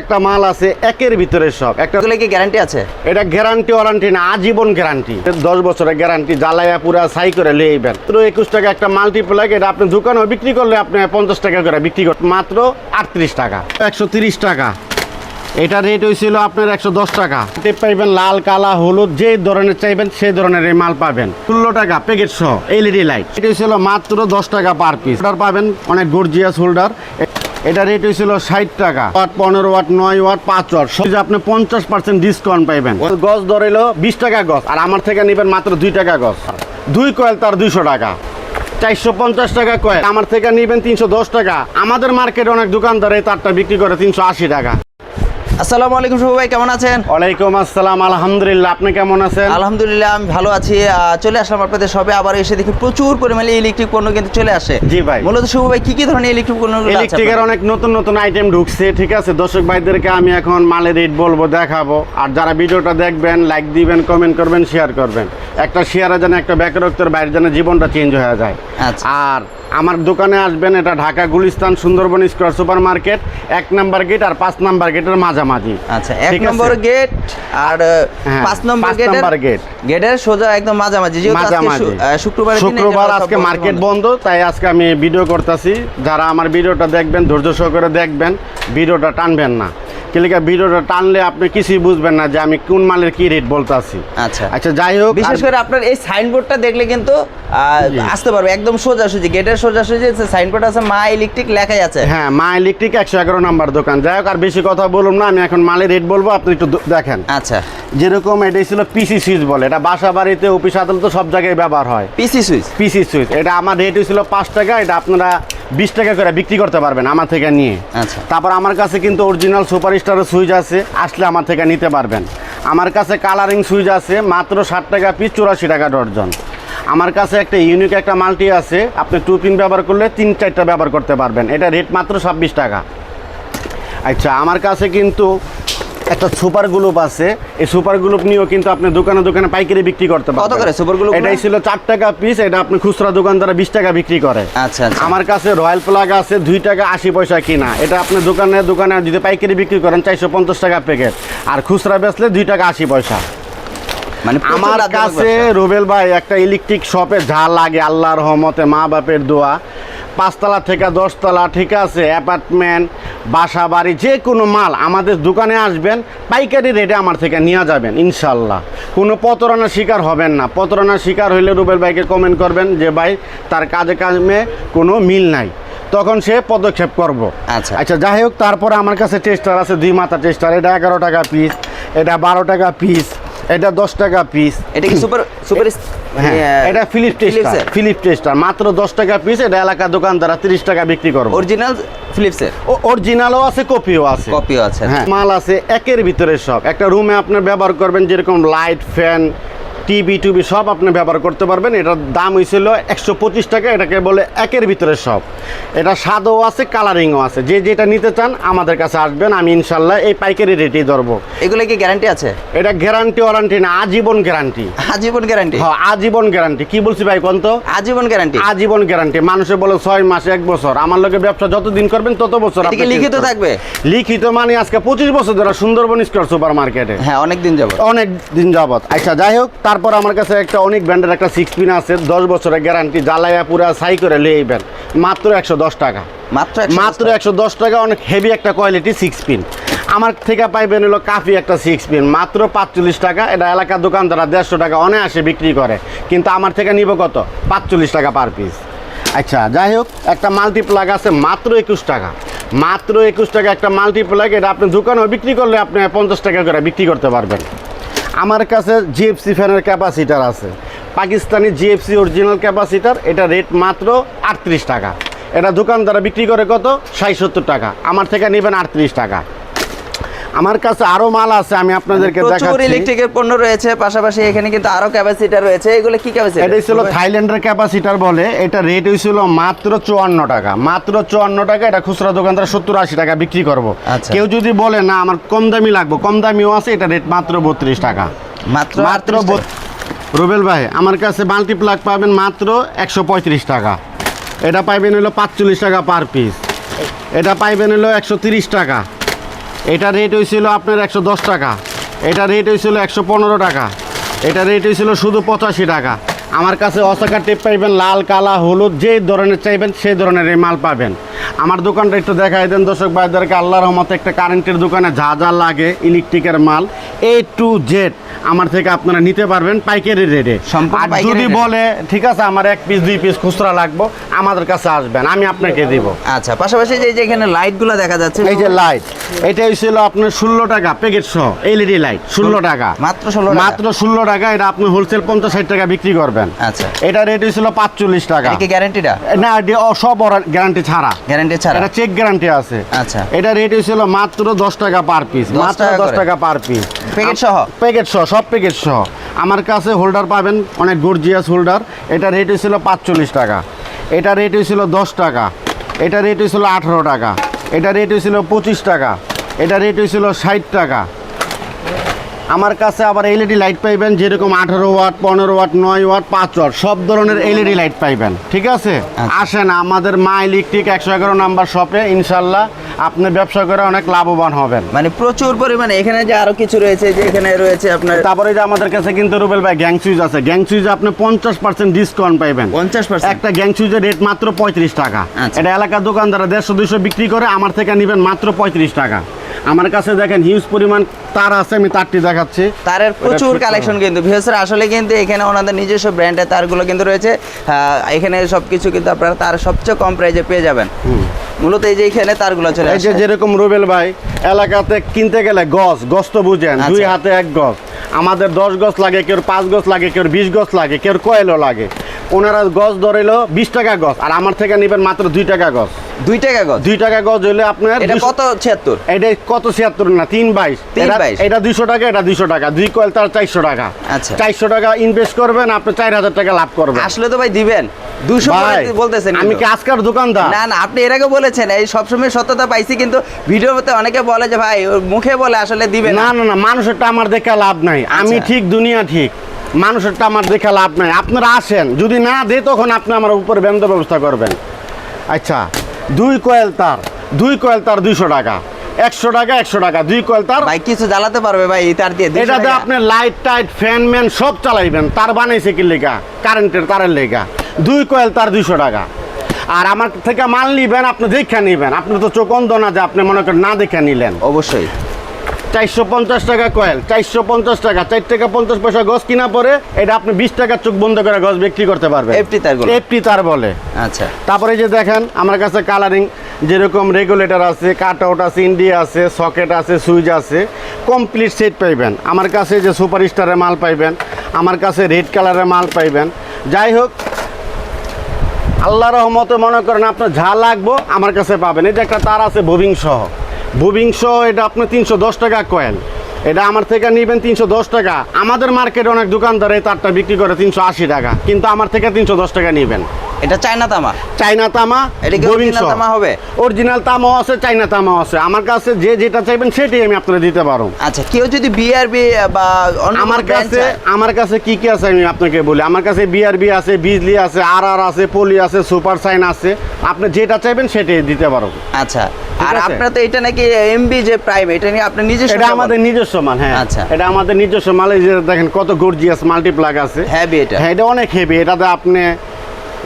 একটা মাল আছে একের ভিতরে সব। একটা কি গ্যারান্টি আছে? এটা গ্যারান্টি ওয়ারান্টি না আজীবন গ্যারান্টি দশ বছরের গ্যারান্টি জ্বালাইয়া পুরা সাই করে লইবেন মাত্র একুশ টাকা একটা মাল্টিপ্লাগ এটা আপনি দোকানেও বিক্রি করলে আপনি পঞ্চাশ টাকা করে বিক্রি করতে মাত্র আটত্রিশ টাকা। একশো তিরিশ টাকা। এটা রেট হয়েছিল আপনার একশো দশ টাকা। টেপ পাইবেন লাল কালা হলুদ যে ধরনের চাইবেন সেই ধরনের এই মাল পাবেন। ষোলো টাকা প্যাকেট সহ এলইডি লাইট এটা হয়েছিল মাত্র দশ টাকা পার পিস পাবেন অনেক গর্জিয়াস হোল্ডার এটা রেট হয়েছিল ষাট টাকা। ওয়াট পনেরো, ওয়াট নয়, ওয়াট পাঁচ, ওয়াট সব আপনি পঞ্চাশ পার্সেন্ট ডিসকাউন্ট পাইবেন। গছ ধরেলো বিশ টাকা গছ, আর আমার থেকে নেবেন মাত্র দুই টাকা গছ। দুই কয়েল তার দুইশো টাকা। চারশো পঞ্চাশ টাকা কয়েল, আমার থেকে নেবেন তিনশো দশ টাকা। আমাদের মার্কেটে অনেক দোকানদার এই তারটা বিক্রি করে তিনশো আশি টাকা। আসসালামু আলাইকুম শুভ ভাই কেমন আছেন? ওয়ালাইকুম আসসালাম আলহামদুলিল্লাহ। আপনি কেমন আছেন? আলহামদুলিল্লাহ আমি ভালো আছি। চলে আসলাম আপনাদের সবে আবার এসে দেখি প্রচুর পরিমাণে ইলেকট্রিক পণ্য কিন্তু চলে আসে। জি ভাই। মূলত শুভ ভাই কি কি ধরনের ইলেকট্রিক পণ্য ইলেকট্রিকের অনেক নতুন নতুন আইটেম ঢুকছে ঠিক আছে? দর্শক ভাইদেরকে আমি এখন মালের রেট বলব দেখাবো। আর যারা ভিডিওটা দেখবেন লাইক দিবেন কমেন্ট করবেন শেয়ার করবেন। একটা শেয়ারে যেন একটা ব্যাকরক্তের বাইরে যেন জীবনটা চেঞ্জ হয়ে যায়। আচ্ছা। আর আমার দোকানে আসবেন এটা Dhaka Gulistan Sundarban square super market এক নাম্বার গেট আর পাঁচ নাম্বার গেটের মাঝামাঝি। আচ্ছা এক নম্বর গেট আর হ্যাঁ, পাঁচ নম্বর গেট। গেটের সোজা একদম মাঝামাঝি মাঝামাঝি। শুক্রবার শুক্রবার আজকে মার্কেট বন্ধ তাই আজকে আমি ভিডিও করতেছি। যারা আমার ভিডিওটা দেখবেন ধৈর্য সহকারে দেখবেন ভিডিওটা টানবেন না। কিলিকা ভিডিওটা টানলে আপনি কিছুই বুঝবেন না যে আমি কোন মালের কি রেট বলতাছি আচ্ছা। আচ্ছা যাই হোক বিশেষ করে আপনার এই সাইনবোর্ডটা দেখলে কিন্তু আসতে পারবে একদম সোজাসুজি গেটের সোজাসুজি সাইনবোর্ড আছে মা ইলেকট্রিক লেখাই আছে। হ্যাঁ মা ইলেকট্রিক একশো এগারো নাম্বার দোকান। যাই হোক আর বেশি কথা বলুন না আমি এখন মালের রেট বলব আপনি একটু দেখেন। আচ্ছা। যেরকম এটাই ছিল পিসি সুইচ বলে এটা বাসা বাড়িতে অফিস আদালতে সব জায়গায় ব্যবহার হয়। পিসি সুইচ পিসি সুইচ এটা আমার রেট হয়েছিল পাঁচ টাকা এটা আপনারা বিশ টাকা করে বিক্রি করতে পারবেন আমার থেকে নিয়ে। আচ্ছা। তারপর আমার কাছে কিন্তু অরিজিনাল সুপার স্টারের সুইচ আছে আসলে আমার থেকে নিতে পারবেন। আমার কাছে কালারিং সুইচ আছে মাত্র ষাট টাকা পিস চুরাশি টাকা ডর্জন আমার কাছে একটা ইউনিক একটা মাল্টি আছে আপনি টু পিন ব্যবহার করলে তিন চারটা ব্যবহার করতে পারবেন। এটা রেট মাত্র ছাব্বিশ টাকা। আচ্ছা আমার কাছে কিন্তু একটা সুপার গ্লুপ আছে। এই সুপার গ্লুপ নিয়েও কিন্তু আপনি দোকানে দোকানে পাইকারি বিক্রি করতে পারবেন। করে? সুপার গ্লুপগুলো? এটাই ছিল চার টাকা পিস এটা আপনি খুচরা দোকানদারা বিশ টাকা বিক্রি করে। আচ্ছা আচ্ছা। আমার কাছে রয়্যাল প্লাগ আছে দুই টাকা আশি পয়সা কিনা। এটা আপনি দোকানে দোকানে যদি পাইকারি বিক্রি করেন চারশো পঞ্চাশ টাকা প্যাকেট আর খুচরা বেচলে দুই টাকা আশি পয়সা। মানে আমার কাছে। রুবেল ভাই একটা ইলেকট্রিক শপে যা লাগে আল্লাহর রহমতে মা বাপের দোয়া। পাঁচতলা থেকে দশতলা ঠিক আছে অ্যাপার্টমেন্ট বাসা বাড়ি যে কোনো মাল আমাদের দোকানে আসবেন পাইকারি রেটে আমার থেকে নিয়ে যাবেন ইনশাল্লাহ। কোনো প্রতারণার শিকার হবেন না। প্রতারণার শিকার হইলে রুবেল ভাইকে কমেন্ট করবেন যে ভাই তার কাজে কাজে কোনো মিল নাই। তখন সে পদক্ষেপ করব। আচ্ছা। আচ্ছা যাই হোক তারপরে আমার কাছে টেস্টার আছে দুই মাথা টেস্টার এটা এগারো টাকা পিস এটা বারো টাকা পিস এটা দশ টাকা পিস এটা কি সুপার সুপার হ্যাঁ এটা ফিলিপ টেস্টার ফিলিপ টেস্টার মাত্র দশ টাকা পিস এটা এলাকার দোকান দ্বারা তিরিশ টাকা বিক্রি করব। অরিজিনাল ফিলিপসের অরিজিনালও আছে কপিও আছে। কপিও আছে হ্যাঁ মাল আছে একের ভিতরে সব। একটা রুমে আপনি ব্যবহার করবেন যেরকম লাইট ফ্যান টিভি টুবি সব আপনি ব্যবহার করতে পারবেন। এটার দাম হয়েছিল একশো পঁচিশ টাকা এটাকে বলে একের ভিতরে সব। এটা স্বাদও আছে কালারিংও আছে। যে যেটা নিতে চান আমাদের কাছে আসবেন আমি ইনশাল্লাহ এই পাইকারি রেটেই ধরবো। এগুলো কি গ্যারান্টি আছে? এটা গ্যারান্টি ওয়ারান্টি না আজীবন গ্যারান্টি আজীবন গ্যারান্টি হ্যাঁ আজীবন গ্যারান্টি কি বলছি ভাই কোন তো? আজীবন গ্যারান্টি আজীবন গ্যারান্টি মানুষে বলে ছয় মাস এক বছর। আমার লোকে ব্যবসা যতদিন করবেন তত বছর আপনি লিখিত থাকবে? লিখিত মানে আজকে পঁচিশ বছর ধরে সুন্দরবন স্কোয়ার সুপার মার্কেটে হ্যাঁ অনেক দিন যাব অনেক দিন যাবত আচ্ছা যাই হোক তারপর আমার কাছে একটা অনেক ব্র্যান্ডের একটা সিক্স পিন আছে দশ বছরের গ্যারান্টি জ্বালাইয়া পুরা সাই করে লইবেন মাত্র একশো দশ টাকা। মাত্র মাত্র একশো দশ টাকা অনেক হেভি একটা কোয়ালিটি সিক্স পিন আমার থেকে পাইবেন হলো কাফি একটা সিক্স পিন মাত্র পাঁচচল্লিশ টাকা। এটা এলাকার দোকানদাররা দেড়শো টাকা অনায়াসে বিক্রি করে কিন্তু আমার থেকে নিব কত? পাঁচচল্লিশ টাকা পার পিস আচ্ছা যাই হোক একটা মাল্টিপ্লাগ আছে মাত্র একুশ টাকা। মাত্র একুশ টাকা একটা মাল্টিপ্লাগ এটা আপনি দোকানেও বিক্রি করলে আপনি পঞ্চাশ টাকা করে বিক্রি করতে পারবেন। আমার কাছে জিএফসি ফ্যানের ক্যাপাসিটার আছে। পাকিস্তানি জিএফসি অরিজিনাল ক্যাপাসিটার এটা রেট মাত্র আটত্রিশ টাকা। এটা দোকানদারা বিক্রি করে কত? ষাট সত্তর টাকা। আমার থেকে নেবেন আটত্রিশ টাকা। আমার কাছে আরও মাল আছে আমি আপনাদেরকে দেখাচ্ছি। প্রচুর ইলেকট্রিকের পণ্য রয়েছে পাশাপাশি এখানে কিন্তু আরও ক্যাপাসিটার রয়েছে। এগুলো কি ক্যাপাসিটি এটা ছিল থাইল্যান্ডের ক্যাপাসিটার বলে এটা রেট হয়েছিল মাত্র চুয়ান্ন টাকা। মাত্র চুয়ান্ন টাকা এটা খুচরা দোকানদার সত্তর আশি টাকা বিক্রি করব। আচ্ছা। কেউ যদি বলে না আমার কম দামি লাগবে কম দামিও আছে এটা রেট মাত্র বত্রিশ টাকা। মাত্র মাত্র 38 টাকা। বত- রুবেল ভাই আমার কাছে মাল্টিপ্লাগ পাবেন মাত্র একশো পঁয়ত্রিশ টাকা। এটা পাইবেন হলো পাঁচচল্লিশ টাকা পার পিস এটা পাইবেন হলো একশো তিরিশ টাকা। এটা রেট হয়েছিল আপনার একশো দশ টাকা। এটা রেট হয়েছিল একশো পনেরো টাকা। এটা রেট হয়েছিল শুধু পঁচাশি টাকা। আমার কাছে অসাকা টেপ পাইবেন, লাল, কালা, হলুদ, যে ধরনের চাইবেন, সেই ধরনের এই মাল পাবেন। আমার দোকানটা একটু দেখাই দেন দর্শক ভাইদেরকে আল্লাহর রহমতে একটা কারেন্টের দোকানে যা যা লাগে ইলেকট্রিকের মাল এ টু জেড আমার থেকে আপনারা নিতে পারবেন পাইকারি রেটে আর যদি বলে ঠিক আছে আমার এক পিস দুই পিস খুচরা লাগবো আমাদের কাছে আসবেন আমি আপনাকে দিব। আচ্ছা পাশাপাশি যে এখানে লাইটগুলো দেখা যাচ্ছে এই যে লাইট এটা হয়েছিল আপনার ষোলো টাকা প্যাকেট সহ এলইডি লাইট ষোলো টাকা। মাত্র ষোলো মাত্র ষোলো টাকা এটা আপনি হোলসেল পঞ্চাশ ষাট টাকা বিক্রি করবেন। আচ্ছা। এটা রেট হয়েছিল পাঁচচল্লিশ টাকা। গ্যারান্টিটা না সব গ্যারান্টি ছাড়া। গ্যারান্টি ছাড়া? এটা চেক গ্যারান্টি আছে। আচ্ছা। এটা রেট হয়েছিল মাত্র দশ টাকা পার পিস মাত্র দশ? টাকা পার পিস প্যাকেট সহ? প্যাকেট সহ সব প্যাকেট সহ। আমার কাছে হোল্ডার পাবেন অনেক গর্জিয়াস হোল্ডার এটা রেট হয়েছিল পাঁচচল্লিশ টাকা। এটা রেট হয়েছিল দশ টাকা। এটা রেট হয়েছিল আঠারো টাকা। এটা রেট হয়েছিল পঁচিশ টাকা। এটা রেট হয়েছিল ষাট টাকা। আমার কাছে আবার এলইডি লাইট পাইবেন যেরকম আঠারো ওয়াট পনেরো ওয়াট নয় ওয়াট পাঁচ ওয়াট সব ধরনের এলইডি লাইট পাইবেন ঠিক আছে? আচ্ছা। আসেন আমাদের মা ইলেকট্রিক একশো এগারো নাম্বার শপে ইনশাল্লাহ আপনি ব্যবসা করে অনেক লাভবান হবেন। মানে প্রচুর পরিমাণে এখানে যে আরও কিছু রয়েছে যে এখানে রয়েছে আপনার তারপরে যে আমাদের কাছে কিন্তু রুবেল ভাই গ্যাং সুইচ আছে গ্যাং সুইচ আপনি পঞ্চাশ পার্সেন্ট ডিসকাউন্ট পাইবেন। পঞ্চাশ পার্সেন্ট একটা গ্যাং সুইচের রেট মাত্র পঁয়ত্রিশ টাকা। আচ্ছা। এটা এলাকার দোকানদারা দেড়শো দুশো বিক্রি করে আমার থেকে নেবেন মাত্র পঁয়ত্রিশ টাকা। আমার কাছে দেখেন হিউজ পরিমাণ তার আছে আমি তারটি দেখাচ্ছি। তারের প্রচুর কালেকশন কিন্তু। বিশেষ আসলে কিন্তু এখানে ওনাদের নিজস্ব ব্র্যান্ডের তারগুলো কিন্তু রয়েছে। এখানে সব কিছু কিন্তু আপনারা তার সবচেয়ে কম প্রাইজে পেয়ে যাবেন। মূলত এই যে এখানে তারগুলো চলে এই যে আসে যেরকম রুবেল ভাই এলাকাতে কিনতে গেলে গছ গছ তো বুঝেন আচ্ছা। দুই হাতে এক গছ। আমাদের দশ গছ লাগে কেউ পাঁচ গছ লাগে কেউ বিশ গছ লাগে কেউ কয়েলও লাগে। ওনারা গছ ধরেলো বিশ টাকা গছ আর আমার থেকে নেবেন মাত্র দুই টাকা গছ। দুই টাকা গজ দুই টাকা গজ হইলে আপনার এটা কত ছিয়াত্তর? এটা কত ছিয়াত্তর না তিন বাইশ। এটা- দুইশো টাকা এটা দুইশো টাকা। দুই কয়েল তার চারশো টাকা। আচ্ছা। চারশো টাকা ইনভেস্ট করবেন আপনি চার হাজার টাকা লাভ করবেন। আসলে তো ভাই দিবেন। দুশো বলতেছেন আমি কি আজকার দোকানদার? না না আপনি এর আগে বলেছেন এই সবসময় সত্যতা পাইছি কিন্তু ভিডিওতে অনেকে বলে যে ভাই মুখে বলে আসলে দিবে না। না না না মানুষেরটা আমার দেখে লাভ নাই। আমি আচ্ছা। ঠিক দুনিয়া ঠিক। মানুষেরটা আমার দেখে লাভ নাই। আপনারা আসেন। যদি না দে তখন আপনি আমার উপরে বেন্দ ব্যবস্থা করবেন। আচ্ছা দুই কয়েল তার। দুই কয়েল তার দুইশো টাকা। একশো টাকা একশো টাকা। দুই কয়েল তার ভাই কিছু জ্বালাতে পারবে ভাই এই তার দিয়ে 200 এটাতে। আপনি লাইট টাইট ফ্যান ম্যান সব চালাইবেন। তার বানাইছে কি লেখা কারেন্টের তারের লেখা দুই কয়েল তার দুইশো টাকা। আর আমার থেকে মাল নিবেন আপনি দেখে নিবেন। আপনি তো চোখ অন্ধ না যে আপনি মনে করেন না দেখে নিলেন। অবশ্যই। চারশো পঞ্চাশ টাকা কয়েল চারশো পঞ্চাশ টাকা চার টাকা পঞ্চাশ পয়সা গছ কিনা পরে এটা আপনি বিশ টাকার চোখ বন্ধ করে গছ বিক্রি করতে পারবেন। FT তারগুলো? এফটি তার বলে। আচ্ছা। তারপরে যে দেখেন আমার কাছে কালারিং যেরকম রেগুলেটর আছে কাট আউট আছে ইন্ডিয়া আছে সকেট আছে সুইচ আছে কমপ্লিট সেট পাইবেন। আমার কাছে যে সুপার স্টারের মাল পাইবেন আমার কাছে রেড কালারের মাল পাইবেন। যাই হোক আল্লাহ রহমতে মনে করেন আপনার যা লাগবো আমার কাছে পাবেন। এটা একটা তার আছে বুবিং সহ। বুবিং সহ এটা আপনি তিনশো দশ টাকা কয়েল এটা আমার থেকে নিবেন তিনশো দশ টাকা। আমাদের মার্কেটে অনেক দোকানদার এই তারটা বিক্রি করে তিনশো আশি টাকা। কিন্তু আমার থেকে তিনশো দশ টাকা নিবেন। এটা চায়না তামা। চাইনা তামা এটা কি তামা হবে? অরিজিনাল তামাও আছে চাইনা তামাও আছে। আমার কাছে যে যেটা চাইবেন সেটাই আমি আপনাকে দিতে পারব। আচ্ছা কেউ যদি বিআরবি বা আমার কাছে আমার কাছে কি কি আছে আমি আপনাকে বলি। আমার কাছে বিআরবি আছে বিজলি আছে আর আর আছে পলি আছে সুপার সাইন আছে। আপনি যেটা চাইবেন সেটাই দিতে পারব। আচ্ছা আর আপনার তো এটা নাকি এমবি যে প্রাইম এটা নিয়ে আপনি নিজস্ব এটা আমাদের নিজস্ব মাল হ্যাঁ। আচ্ছা। এটা আমাদের নিজস্ব মাল এই যে দেখেন কত গর্জিয়াস মাল্টিপ্লাগ আছে। Heavy এটা। হ্যাঁ এটা অনেক হেভি এটাতে আপনি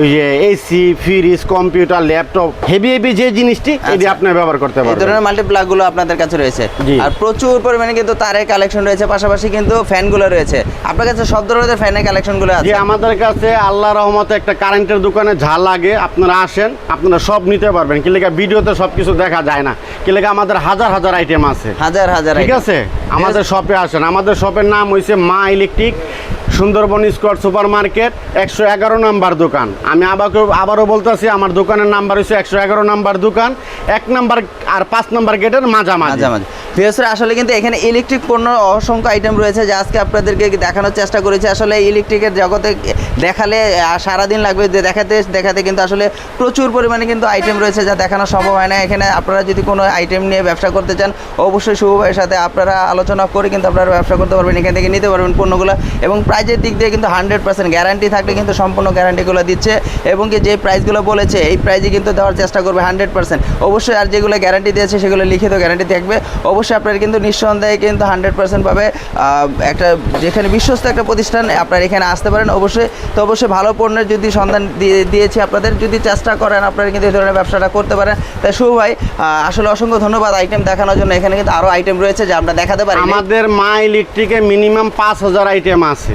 ওই যে AC fridge computer laptop heavy heavy যে জিনিসটি এটি আচ্ছা। আপনি ব্যবহার করতে এই ধরনের মাল্টিপ্লাগগুলো আপনাদের কাছে রয়েছে। আর প্রচুর পরিমাণে কিন্তু তারের কালেকশন রয়েছে পাশাপাশি কিন্তু ফ্যানগুলো রয়েছে। আপনার কাছে সব ধরনের ফ্যানের কালেকশনগুলো আছে? আমাদের কাছে আল্লাহ রহমতে একটা কারেন্টের দোকানে ঝাল লাগে আপনারা আসেন আপনারা সব নিতে পারবেন। কি লেগে ভিডিওতে সব কিছু দেখা যায় না। কি লেগে আমাদের হাজার হাজার আইটেম আছে। হাজার হাজার ঠিক আছে? আমাদের শপে আসেন। আমাদের শপের নাম হয়েছে মা electric. Sundarban square super market একশো এগারো নাম্বার দোকান। আমি আবার আবারও বলতেছি, আমার দোকানের নাম্বার হচ্ছে একশো এগারো নাম্বার দোকান, এক নাম্বার আর পাঁচ নাম্বার গেটের মাঝামাঝি। মাঝামাঝি। বিশেষ আসলে কিন্তু এখানে ইলেকট্রিক পণ্য অসংখ্য আইটেম রয়েছে যা আজকে আপনাদেরকে দেখানোর চেষ্টা করেছি। আসলে ইলেকট্রিকের জগতে দেখালে সারাদিন লাগবে। দেখাতে দেখাতে কিন্তু আসলে প্রচুর পরিমাণে কিন্তু আইটেম রয়েছে যা দেখানো সম্ভব হয় না। এখানে আপনারা যদি কোনো আইটেম নিয়ে ব্যবসা করতে চান, অবশ্যই শুভ ভাইয়ের সাথে আপনারা আলোচনা করে কিন্তু আপনারা ব্যবসা করতে পারবেন। এখান থেকে নিতে পারবেন পণ্যগুলো এবং প্রাইজের দিক দিয়ে কিন্তু হান্ড্রেড পার্সেন্ট গ্যারান্টি থাকলে কিন্তু সম্পূর্ণ গ্যারান্টিগুলো দিচ্ছে এবং কি যে প্রাইসগুলো বলেছে, এই প্রাইজে কিন্তু দেওয়ার চেষ্টা করবে হান্ড্রেড পার্সেন্ট। অবশ্যই আর যেগুলো গ্যারান্টি দিয়েছে সেগুলো লিখিত গ্যারান্টি থাকবে। অবশ্যই আপনারা কিন্তু নিঃসন্দেহে কিন্তু হান্ড্রেড পার্সেন্ট পাবে একটা যেখানে বিশ্বস্ত একটা প্রতিষ্ঠান আপনারা এখানে আসতে পারেন। অবশ্যই, তো অবশ্যই ভালো পণ্যের যদি সন্ধান দিয়ে, দিয়েছি আপনাদের, যদি চেষ্টা করেন আপনারা কিন্তু এই ধরনের ব্যবসাটা করতে পারেন। তাই শুভ ভাই আসলে অসংখ্য ধন্যবাদ আইটেম দেখানোর জন্য। এখানে কিন্তু আরও আইটেম রয়েছে যা আমরা দেখাতে পারি আমাদের মা ইলেকট্রিকে মিনিমাম পাঁচ হাজার আইটেম আছে।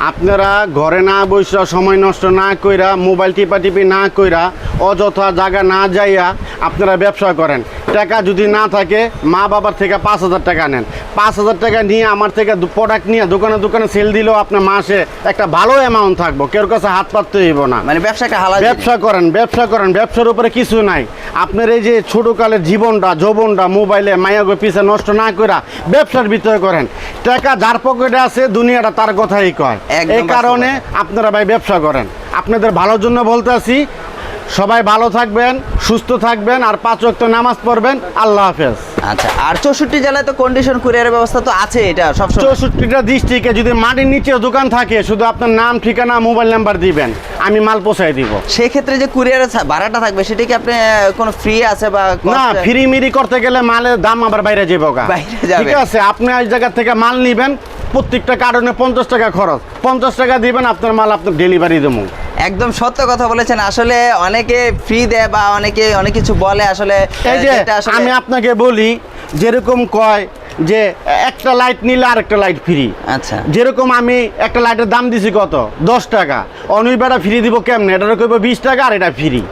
আপনারা ঘরে না বসে সময় নষ্ট না কইরা মোবাইল টিপা টিপি না কইরা অযথা জায়গা না যাইয়া আপনারা ব্যবসা করেন। টাকা যদি না থাকে মা বাবার থেকে পাঁচ হাজার টাকা নেন। পাঁচ হাজার টাকা নিয়ে আমার থেকে প্রোডাক্ট নিয়ে দোকানে দোকানে সেল দিলেও আপনার মাসে একটা ভালো অ্যামাউন্ট থাকব। কেউ কাছে হাত পাততে হইব না। মানে ব্যবসাটা হালাল ব্যবসা করেন ব্যবসা করেন ব্যবসার উপরে কিছু নাই। আপনার এই যে ছোটকালের জীবনটা যৌবনটা মোবাইলে মায়াগো পিছে নষ্ট না করে ব্যবসার ভিতরে করেন। টাকা যার পকেটে আছে দুনিয়াটা তার কথাই কয়। এই কারণে আপনারা ভাই ব্যবসা করেন। আপনাদের ভালোর জন্য বলতে আছি সবাই ভালো থাকবেন সুস্থ থাকবেন আর পাঁচ ওয়াক্ত নামাজ পড়বেন। আল্লাহ হাফেজ। আচ্ছা আর চৌষট্টি জেলায় তো কন্ডিশন কুরিয়ারের ব্যবস্থা তো আছে এটা সব চৌষট্টিটা ডিস্ট্রিক্টে যদি মাটির নিচে দোকান থাকে শুধু আপনার নাম ঠিকানা মোবাইল নাম্বার দিবেন আমি মাল পৌঁছাই দিব। সেক্ষেত্রে যে কুরিয়ারের ভাড়াটা থাকবে সেটা কি আপনি কোনো ফ্রি আছে বা না ফ্রি মিরি করতে গেলে মালের দাম আবার বাইরে যাব। ঠিক আছে আপনি এই জায়গা থেকে মাল নিবেন প্রত্যেকটা কারণে পঞ্চাশ টাকা খরচ। পঞ্চাশ টাকা দিবেন আপনার মাল আপনার ডেলিভারি দেবো। একদম সত্য কথা বলেছেন। আসলে অনেকে ফ্রি দেয় বা অনেকে অনেক কিছু বলে। আসলে আমি আপনাকে বলি যেরকম কয় যে একটা লাইট নিলে আরেকটা লাইট ফ্রি আচ্ছা। যেরকম আমি একটা লাইটের দাম দিছি কত? দশ টাকা। অনুই বেড়া ফ্রি দিব কেমনে? এটা কইব বিশ টাকা আর এটা ফ্রি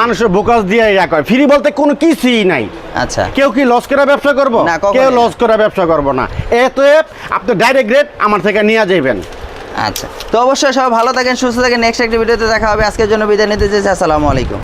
মানুষের বোকাস দিয়ে ইয়া কয় ফ্রি বলতে কোনো কিছুই নাই। আচ্ছা। কেউ কি লস করে ব্যবসা করব? না, কেউ। লস করে ব্যবসা করব না। এত আপনি ডাইরেক্ট রেট আমার থেকে নিয়ে যাবেন আচ্ছা। তো অবশ্যই সবাই ভালো থাকেন সুস্থ থাকেন। নেক্সট একটা ভিডিওতে দেখা হবে। আজকের জন্য বিদায় নিতে চাইছি। আসসালামু আলাইকুম।